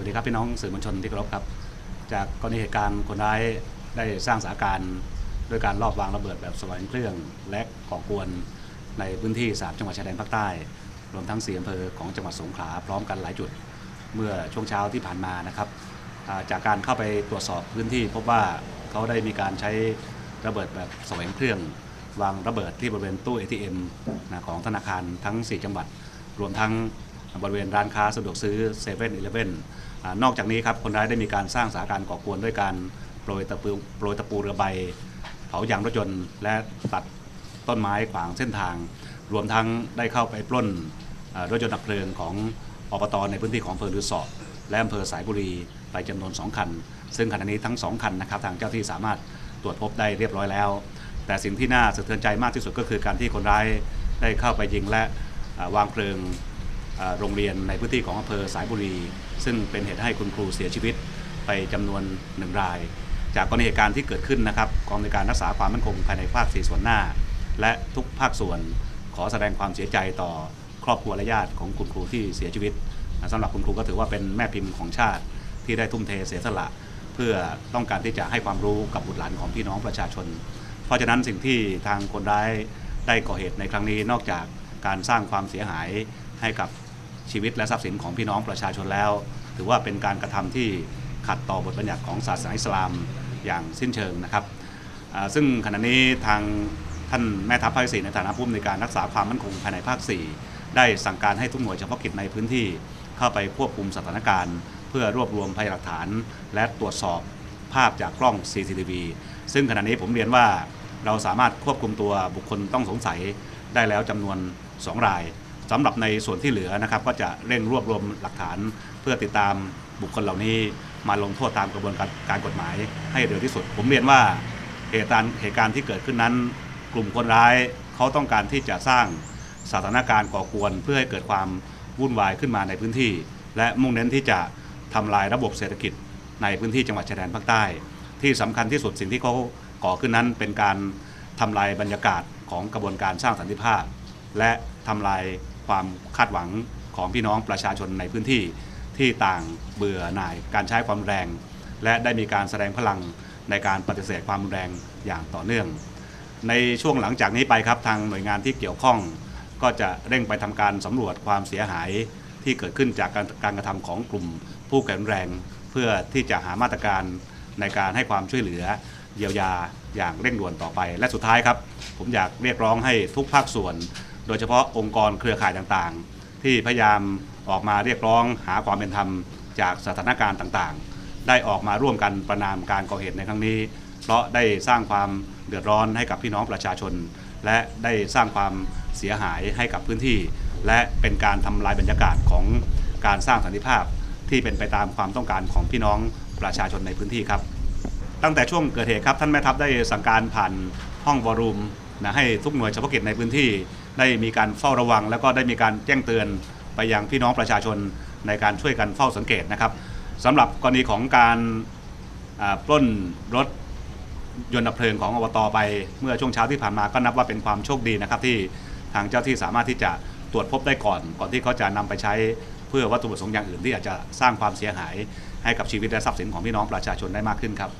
วัสดีครับพี่น้องสื่อมวลชนที่เคารพครับ จากกรณีเหตุการณ์คนร้ายได้สร้างสถานการณ์ด้วยการลอบวางระเบิดแบบสวรรค์เครื่อง และก่อกวนในพื้นที่สามจังหวัดชายแดนภาคใต้ รวมทั้งสี่อำเภอของจังหวัดสงขลาพร้อมกันหลายจุด เมื่อช่วงเช้าที่ผ่านมานะครับจากการเข้าไปตรวจสอบพื้นที่ พบว่าเขาได้มีการใช้ระเบิดแบบสวงเครื่อง วางระเบิดที่บริเวณตู้ ATM นะของธนาคารทั้ง 4 จังหวัด รวมทั้งบริเวณร้านค้าสะดวกซื้อ7 e เ e ่ e อาน อกจากนี้ครับคนร้ายได้มีการสร้างสาการก่อกวนด้วยการโปรยตะปูโปรยตะปูเรือใบ เผายางรถยนต์และตัดต้นไม้ขวางเส้นทาง รวมทั้งได้เข้าไปปล้นรถยนต์ดับเพลิงของอบตในพื้นที่ของอำเภอรือสอและอำเภอสายบุรีไปจำนวน 2 คัน ซึ่งขณะนี้ทั้ง 2 คันนะครับทางเจ้าที่สามารถตรวจพบได้เรียบร้อยแล้ว แต่สิ่งที่น่าสะเทือนใจมากที่สุดก็คือการที่คนร้ายได้เข้าไปยิงและวางเพลิง โรงเรียนในพื้นที่ของอำเภอสายบุรี ซึ่งเป็นเหตุให้คุณครูเสียชีวิตไปจำนวนหนึ่งราย จากกรณีเหตุการณ์ที่เกิดขึ้นนะครับกองในการรักษาความมั่นคงภายในภาคสี่ส่วนหน้า และทุกภาคส่วนขอแสดงความเสียใจต่อครอบครัวและญาติของคุณครูที่เสียชีวิตสำหรับคุณครูก็ถือว่าเป็นแม่พิมพ์ของชาติที่ได้ทุ่มเทเสียสละ เพื่อต้องการที่จะให้ความรู้กับบุตรหลานของพี่น้องประชาชน เพราะฉะนั้นสิ่งที่ทางคนร้ายได้ก่อเหตุในครั้งนี้นอกจากการสร้างความเสียหายให้กับ ชีวิตและทรัพย์สินของพี่น้องประชาชนแล้ว ถือว่าเป็นการกระทำที่ขัดต่อบทบัญญัติของศาสนาอิสลามอย่างสิ้นเชิงนะครับ ซึ่งขณะนี้ทางท่านแม่ทัพภาคสี่ในฐานะผู้อำนวยการรักษาความมั่นคงภายในภาค 4 ได้สั่งการให้ทุกหน่วยเฉพาะกิจในพื้นที่เข้าไปควบคุมสถานการณ์ เพื่อรวบรวมพยานหลักฐาน และตรวจสอบภาพจากกล้อง CCTV ซึ่งขณะนี้ผมเรียนว่าเราสามารถควบคุมตัวบุคคลต้องสงสัยได้แล้วจำนวน 2 ราย สำหรับในส่วนที่เหลือนะครับ ก็จะเร่งรวบรวมหลักฐานเพื่อติดตามบุคคลเหล่านี้มาลงโทษตามกระบวนการการกฎหมายให้เร็วที่สุด ผมเรียนว่าเหตุการณ์เหตุการณ์ที่เกิดขึ้นนั้น กลุ่มคนร้ายเขาต้องการที่จะสร้างสถานการณ์ก่อกวน เพื่อให้เกิดความวุ่นวายขึ้นมาในพื้นที่ และมุ่งเน้นที่จะทำลายระบบเศรษฐกิจในพื้นที่จังหวัดชายแดนภาคใต้ ที่สำคัญที่สุดสิ่งที่เขาก่อขึ้นนั้น เป็นการทำลายบรรยากาศของกระบวนการสร้างสันติภาพ และทำลาย ความคาดหวังของพี่น้องประชาชนในพื้นที่ที่ต่างเบื่อหน่ายการใช้ความแรง และได้มีการแสดงพลังในการปฏิเสธความรุนแรงอย่างต่อเนื่อง ในช่วงหลังจากนี้ไปครับทางหน่วยงานที่เกี่ยวข้อง ก็จะเร่งไปทำการสำรวจความเสียหายที่เกิดขึ้นจากการการกระทำของกลุ่มผู้แข็งแรง เพื่อที่จะหามาตรการในการให้ความช่วยเหลือเยียวยาอย่างเร่งด่วนต่อไป และสุดท้ายครับ ผมอยากเรียกร้องให้ทุกภาคส่วน โดยเฉพาะองค์กรเครือข่ายต่างๆ ที่พยายามออกมาเรียกร้องหาความเป็นธรรมจากสถานการณ์ต่างๆ ได้ออกมาร่วมกันประนามการก่อเหตุในครั้งนี้ เพราะได้สร้างความเดือดร้อนให้กับพี่น้องประชาชน และได้สร้างความเสียหายให้กับพื้นที่ และเป็นการทำลายบรรยากาศของการสร้างสันติภาพที่เป็นไปตามความต้องการของพี่น้องประชาชนในพื้นที่ครับ ตั้งแต่ช่วงเกิดเหตุครับท่านแม่ทัพได้สั่งการผ่านห้องวอรูมนะให้ทุกหน่วยเฉพาะกิจในพื้นที่ ได้มีการเฝ้าระวัง แล้วก็ได้มีการแจ้งเตือนไปยังพี่น้องประชาชนในการช่วยกันเฝ้าสังเกตนะครับสำหรับกรณีของการปล้นรถยนต์ดับเพลิงของอบตไปเมื่อช่วงเช้าที่ผ่านมาก็นับว่าเป็นความโชคดีนะครับที่ทางเจ้าที่สามารถที่จะตรวจพบได้ก่อน ก่อนที่เขาจะนำไปใช้เพื่อวัตถุประสงค์อย่างอื่นที่อาจจะสร้างความเสียหายให้กับชีวิตและทรัพย์สินของพี่น้องประชาชนได้มากขึ้นครับ